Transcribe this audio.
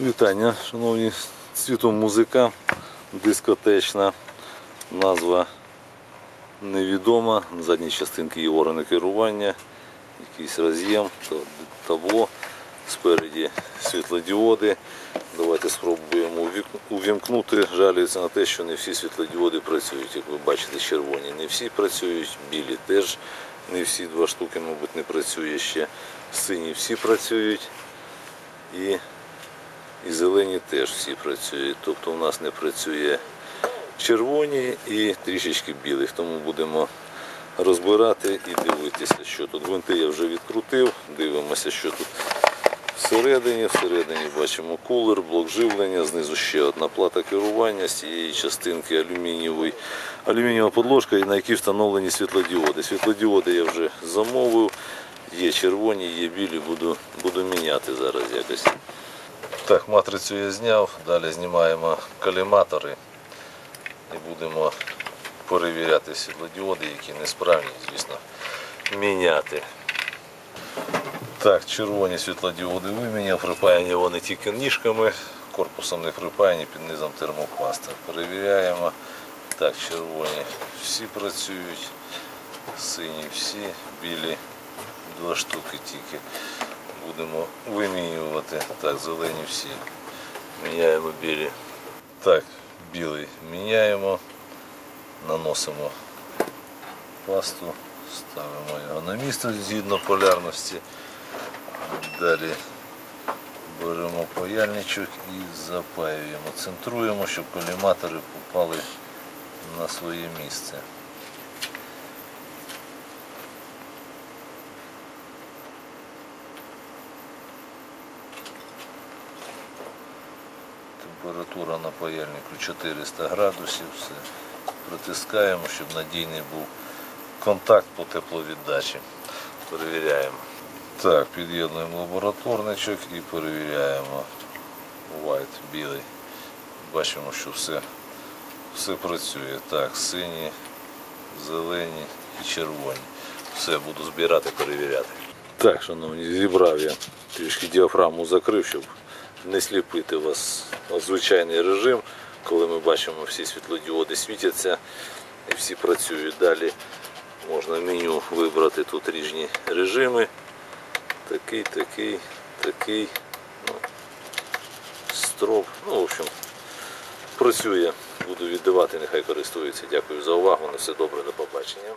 Вітання, шановні світом музика, дискотечна назва невідома, на задній частинці є органи керування, якийсь роз'єм, табло, спереді світлодіоди. Давайте спробуємо увімкнути. Жалюється на те, що не всі світлодіоди працюють. Як ви бачите, червоні не всі працюють, білі теж не всі два штуки, мабуть, не працює ще. Сині всі працюють. І і зелені теж всі працюють. Тобто у нас не працює червоні і трішечки білих. Тому будемо розбирати і дивитися, що тут. Гвинти я вже відкрутив, дивимося, що тут всередині. Всередині бачимо кулер, блок живлення, знизу ще одна плата керування з цієї частинки алюмінієвий. Алюмінієва подложка, на якій встановлені світлодіоди. Світлодіоди я вже замовив. Є червоні, є білі, буду, буду міняти зараз якось. Так, матрицю я зняв, далі знімаємо коліматори і будемо перевіряти світлодіоди, які несправні, звісно, міняти. Так, червоні світлодіоди виміняв, припаяні вони тільки ніжками, корпусом не припаяні, під низом термопласта. Перевіряємо. Так, червоні всі працюють, сині всі, білі два штуки тільки будемо вимінювати. Так, зелені всі. Міняємо білі. Так, білий міняємо, наносимо пасту, ставимо його на місце згідно полярності. Далі беремо паяльничок і запаюємо. Центруємо, щоб коліматори попали на своє місце. Температура на паяльнику 400 градусів. Все. Притискаємо, щоб надійний був контакт по тепловіддачі. Перевіряємо. Так, під'єднуємо лабораторничок і перевіряємо. White, білий. Бачимо, що все, все працює. Так, сині, зелені і червоні. Все буду збирати, перевіряти. Так, шановні, зібрав я трішки діафраму закрив, щоб не сліпити вас в звичайний режим, коли ми бачимо всі світлодіоди світяться і всі працюють. Далі можна меню вибрати тут різні режими. Такий, такий, такий. Ну, строп. Ну, в общем, працює. Буду віддавати, нехай користуються. Дякую за увагу. На все добре, до побачення.